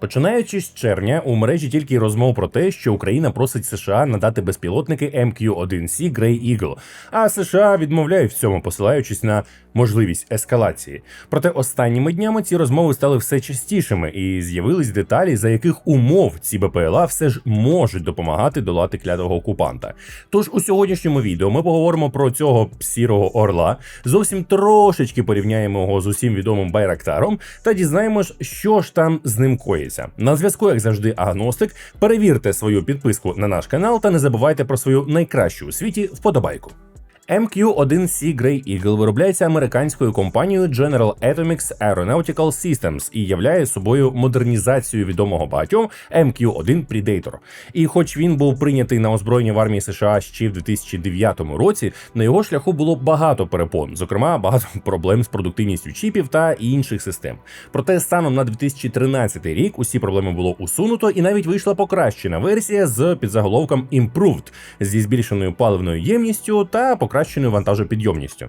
Починаючи з червня, у мережі тільки розмов про те, що Україна просить США надати безпілотники MQ-1C Grey Eagle, а США відмовляють в цьому, посилаючись на можливість ескалації. Проте останніми днями ці розмови стали все частішими і з'явились деталі, за яких умов ці БПЛА все ж можуть допомагати долати клятого окупанта. Тож у сьогоднішньому відео ми поговоримо про цього сірого орла, зовсім трошечки порівняємо його з усім відомим Байрактаром та дізнаємось, що ж там з ним коїться. На зв'язку, як завжди, агностик. Перевірте свою підписку на наш канал та не забувайте про свою найкращу у світі вподобайку. MQ-1C Grey Eagle виробляється американською компанією General Atomics Aeronautical Systems і являє собою модернізацію відомого багатьом MQ-1 Predator. І хоч він був прийнятий на озброєння в армії США ще в 2009 році, на його шляху було багато перепон, зокрема багато проблем з продуктивністю чіпів та інших систем. Проте станом на 2013 рік усі проблеми було усунуто, і навіть вийшла покращена версія з підзаголовком Improved зі збільшеною паливною ємністю та покращеною вантажопідйомністю.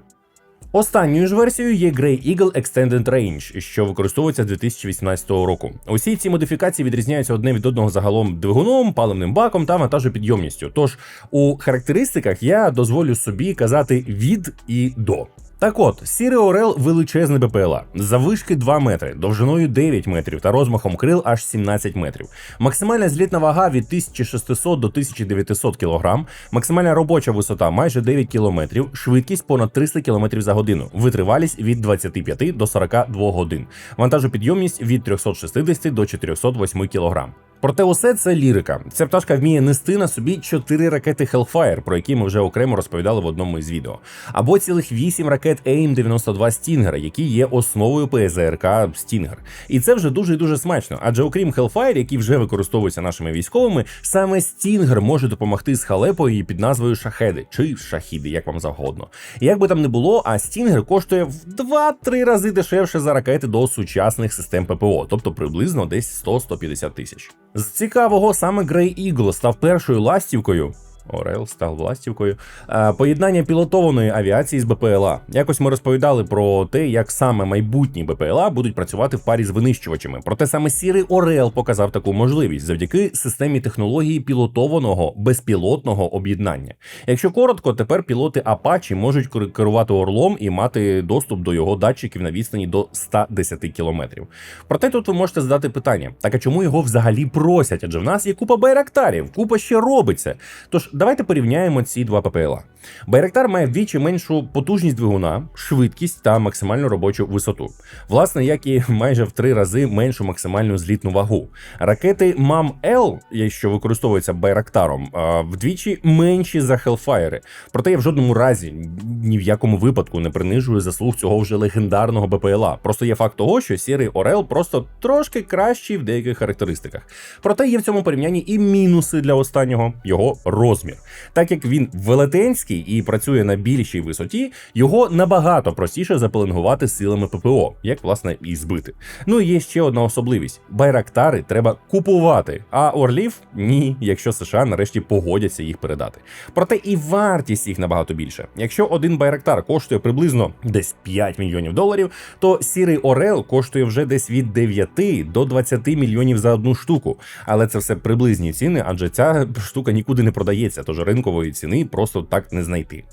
Останньою ж версією є Grey Eagle Extended Range, що використовується з 2018 року. Усі ці модифікації відрізняються одне від одного загалом двигуном, паливним баком та вантажопідйомністю. Тож у характеристиках я дозволю собі казати від і до. Так от, Сірий Орел величезний БПЛА, завишки 2 метри, довжиною 9 метрів та розмахом крил аж 17 метрів. Максимальна злітна вага від 1600 до 1900 кг, максимальна робоча висота майже 9 км, швидкість понад 300 км за годину, витривалість від 25 до 42 годин, вантажопідйомність від 360 до 408 кг. Проте усе це лірика. Ця пташка вміє нести на собі 4 ракети Hellfire, про які ми вже окремо розповідали в одному із відео, або цілих 8 ракет AIM-92 Stinger, які є основою ПЗРК Stinger. І це вже дуже і дуже смачно. Адже окрім Hellfire, які вже використовуються нашими військовими, саме Stinger може допомогти з халепою під назвою Шахеди чи Шахіди, як вам завгодно. І як би там не було, а Stinger коштує в 2-3 рази дешевше за ракети до сучасних систем ППО, тобто приблизно десь 100-150 тисяч. З цікавого саме Грей Ігл став першою ластівкою. Орел став ластівкою. Е, Поєднання пілотованої авіації з БПЛА. Якось ми розповідали про те, як саме майбутні БПЛА будуть працювати в парі з винищувачами. Проте саме сірий Орел показав таку можливість завдяки системі технології пілотованого безпілотного об'єднання. Якщо коротко, тепер пілоти Apache можуть керувати орлом і мати доступ до його датчиків на відстані до 110 кілометрів. Проте тут ви можете задати питання: так а чому його взагалі просять? Адже в нас є купа байрактарів, купа ще робиться. Тож давайте порівняємо ці два ППЛА. Байрактар має вдвічі меншу потужність двигуна, швидкість та максимальну робочу висоту. Власне, як і майже в три рази меншу максимальну злітну вагу. Ракети МАМ-Л, що використовуються Байрактаром, вдвічі менші за Hellfire. Проте я в жодному разі ні в якому випадку не принижую заслуг цього вже легендарного БПЛА. Просто є факт того, що сірий Орел просто трошки кращий в деяких характеристиках. Проте є в цьому порівнянні і мінуси для останнього його розмір. Так як він велетенський і працює на більшій висоті, його набагато простіше запеленгувати силами ППО, як власне і збити. Ну і є ще одна особливість: байрактари треба купувати, а орлів ні, якщо США нарешті погодяться їх передати. Проте і вартість їх набагато більше. Якщо один байрактар коштує приблизно десь 5 мільйонів доларів, то сірий Орел коштує вже десь від 9 до 20 мільйонів за одну штуку. Але це все приблизні ціни, адже ця штука нікуди не продається, тож ринкової ціни просто так не знайти.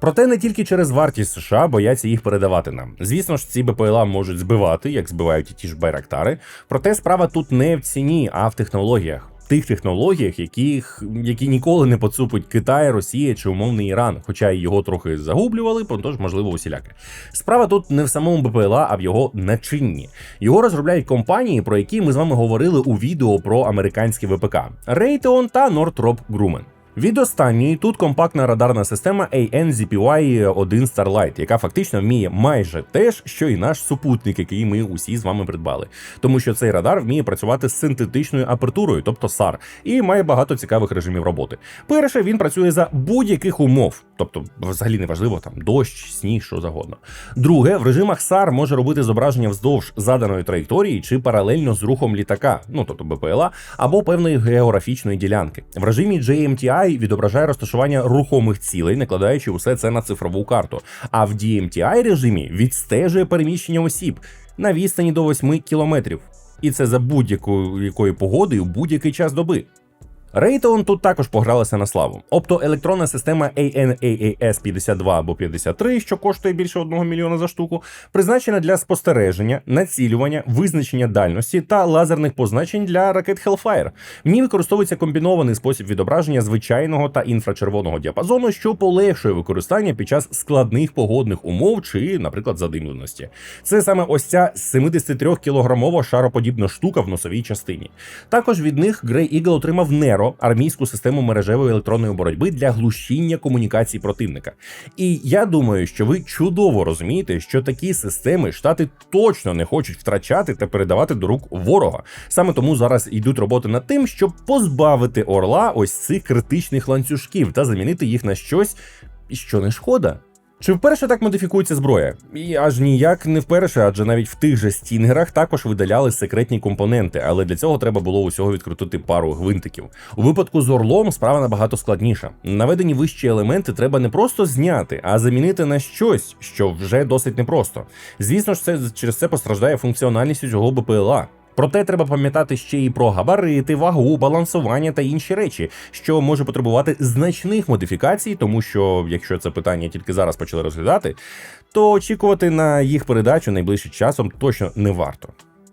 Проте не тільки через вартість США бояться їх передавати нам. Звісно ж, ці БПЛА можуть збивати, як збивають і ті ж байрактари. Проте справа тут не в ціні, а в технологіях. Тих технологіях, яких які ніколи не поцупить Китай, Росія чи умовний Іран, хоча його трохи загублювали, тож можливо усіляке. Справа тут не в самому БПЛА, а в його начинні. Його розробляють компанії, про які ми з вами говорили у відео про американські ВПК Raytheon та Northrop Grumman. Від останньої тут компактна радарна система AN-ZPY-1 Starlight, яка фактично вміє майже те ж, що і наш супутник, який ми усі з вами придбали. Тому що цей радар вміє працювати з синтетичною апертурою, тобто SAR, і має багато цікавих режимів роботи. Перше, він працює за будь-яких умов, тобто взагалі не важливо там дощ, сніг, що завгодно. Друге, в режимах SAR може робити зображення вздовж заданої траєкторії чи паралельно з рухом літака, ну тобто БПЛА, або певної географічної ділянки. В режимі JMTI DMTI відображає розташування рухомих цілей, накладаючи усе це на цифрову карту. А в DMTI режимі відстежує переміщення осіб на відстані до 8 кілометрів. І це за будь-якої погоди у будь-який час доби. Raytheon тут також погралася на славу. Оптоелектронна система ANAAS 52 або 53, що коштує більше 1 мільйона за штуку, призначена для спостереження, націлювання, визначення дальності та лазерних позначень для ракет Hellfire. В ній використовується комбінований спосіб відображення звичайного та інфрачервоного діапазону, що полегшує використання під час складних погодних умов чи, наприклад, задимленості. Це саме ось ця 73 кілограмова шароподібна штука в носовій частині. Також від них Grey Eagle отримав Nero, армійську систему мережевої електронної боротьби для глушіння комунікацій противника. І я думаю, що ви чудово розумієте, що такі системи штати точно не хочуть втрачати та передавати до рук ворога. Саме тому зараз йдуть роботи над тим, щоб позбавити орла ось цих критичних ланцюжків та замінити їх на щось, що не шкода. Чи вперше так модифікується зброя? І аж ніяк не вперше, адже навіть в тих же стінгерах також видаляли секретні компоненти, але для цього треба було усього відкрутити пару гвинтиків. У випадку з орлом справа набагато складніша. Наведені вищі елементи треба не просто зняти, а замінити на щось, що вже досить непросто. Звісно ж, це через це постраждає функціональність усього БПЛА. Проте треба пам'ятати ще і про габарити, вагу, балансування та інші речі, що може потребувати значних модифікацій, тому що якщо це питання тільки зараз почали розглядати, то очікувати на їх передачу найближчим часом точно не варто.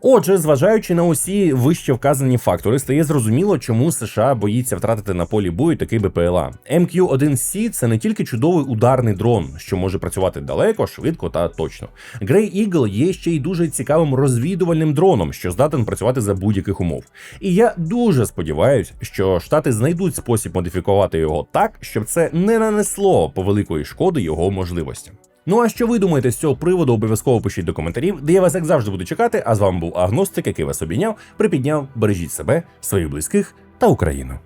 Отже, зважаючи на усі вище вказані фактори, стає зрозуміло, чому США боїться втратити на полі бою такий БПЛА. MQ-1C – це не тільки чудовий ударний дрон, що може працювати далеко, швидко та точно. Grey Eagle є ще й дуже цікавим розвідувальним дроном, що здатен працювати за будь-яких умов. І я дуже сподіваюся, що штати знайдуть спосіб модифікувати його так, щоб це не нанесло по великої шкоди його можливостям. Ну а що ви думаєте з цього приводу? Обов'язково пишіть до коментарів, де я вас як завжди буду чекати. А з вами був Агностик, який вас обійняв, припідняв. Бережіть себе, своїх близьких та Україну.